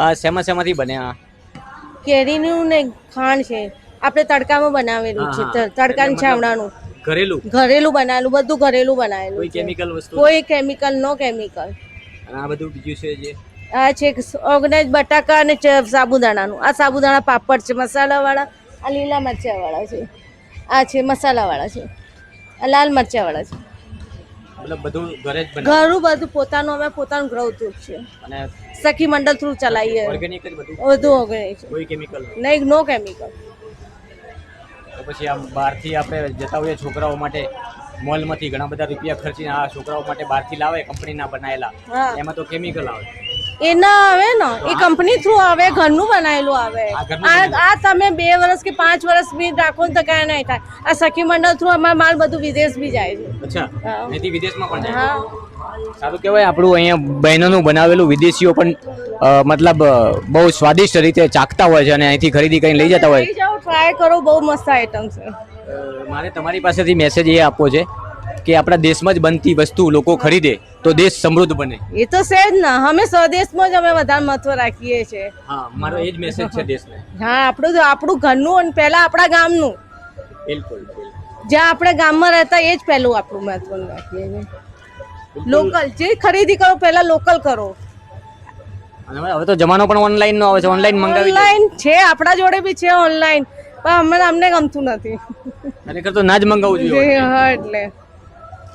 આ શેમાં શેમાંથી બન્યા? કેરીનું ને ખાંડ છે. આપણે તડકામાં બનાવેલું છે તડકાની છાવડાનું ઘરેલું? ઘરેલું બનાવેલું બધું ઘરેલું બનાવેલું કોઈ કેમિકલ વસ્તુ? કોઈ કેમિકલ નો કેમિકલ અને આ બધું બીજું છે જે? આ છે ઓર્ગેનાઇઝ બટાકા અને સાબુદાણાનું. આ સાબુદાણા પાપડ છે મસાલાવાળા. આ લીલા મરચાંવાળા છે. આ છે મસાલાવાળા છે. આ લાલ મરચાંવાળા છે. મતલબ બધું ઘરે જ ઘરું બધું પોતાનું અમે પોતાનું ગ્રહ ઉદ્યોગ છે અને સખી મંડળ થ્રુ ચલાવીએ. ઓર્ગેનિક જ બધું? બધું ઓર્ગેનિક છે. કોઈ કેમિકલ નહીં નો કેમિકલ તો પછી આમ બહારથી આપણે જતા હોઈએ છોકરાઓ માટે મોલમાંથી ઘણા બધા રૂપિયા ખર્ચીને આ છોકરાઓ માટે બહારથી લાવે કંપનીના બનાવેલા એમાં તો કેમિકલ આવે. એ ના આવે ને. એ કંપની થ્રુ આવે ઘરનું બનાવેલું આવે. આ આ તમે બે વર્ષ કે પાંચ વર્ષ બી રાખો ને તો કાંઈ નહીં થાય. આ સખી મંડળ થ્રુ અમારા માલ બધું વિદેશ બી જાય છે. અચ્છા. હા. વિદેશમાં પણ જાય? હા. સારું કહેવાય આપણું અહીંયા બહેનોનું બનાવેલું વિદેશીઓ પણ મતલબ બહુ સ્વાદિષ્ટ રીતે ચાખતા હોય છે અને અહીંથી ખરીદી કરીને લઈ જતા હોય. ટ્રાય કરો બહુ મસ્ત આઈટમ છે. મારે તમારી પાસેથી મેસેજ એ આપવો છે કે આપણા દેશમાં જ બનતી વસ્તુ લોકો ખરીદે. તો દેશ સમૃદ્ધ બને. એ તો છે જ ને. અમે સ્વદેશમાં જ અમે વધારે મહત્વ રાખીએ છીએ. હા મારો એ જ મેસેજ છે દેશને. હા આપણું આપણું ઘરનું અને પહેલા આપણા ગામનું. બિલકુલ જ્યાં આપણે ગામમાં રહેતા એ જ પહેલું આપણું મહત્વ રાખીએ છીએ. લોકલ જે ખરીદી કરો પહેલા લોકલ કરો. હવે તો જમાનો પણ ઓનલાઈન નો આવે છે. ઓનલાઈન મંગાવી ઓનલાઈન છે આપણા જોડે બી છે ઓનલાઈન પણ અમને અમને ગમતું નથી. ખરેખર તો ના જ મંગાવવું જોઈએ. હા એટલે.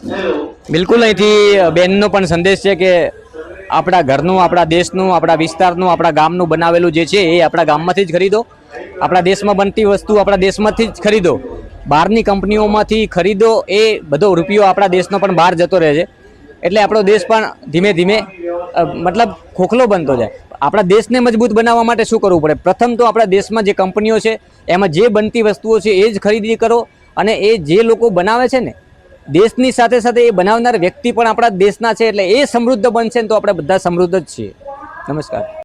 બિલકુલ, અહીંથી બેનનો પણ સંદેશ છે કે આપણા ઘરનું, આપણા દેશનું, આપણા વિસ્તારનું, આપણા ગામનું બનાવેલું જે છે, એ આપણા ગામમાંથી જ ખરીદો. આપણા દેશમાં બનતી વસ્તુ આપણા દેશમાંથી જ ખરીદો. બહારની કંપનીઓમાંથી ખરીદો, એ બધો રૂપિયો આપણા દેશનો પણ બહાર જતો રહે છે. એટલે આપણો દેશ પણ ધીમે ધીમે મતલબ ખોખલો બનતો જાય. આપણા દેશને મજબૂત બનાવવા માટે શું કરવું પડે? પ્રથમ તો આપણા દેશમાં જે કંપનીઓ છે, એમાં જે બનતી વસ્તુઓ છે, એ જ ખરીદી કરો અને એ જે લોકો બનાવે છે ને દેશની સાથે સાથે એ બનાવનાર વ્યક્તિ પણ આપણા દેશના છે એટલે એ સમૃદ્ધ બનશે ને તો આપણે બધા સમૃદ્ધ જ છીએ. નમસ્કાર.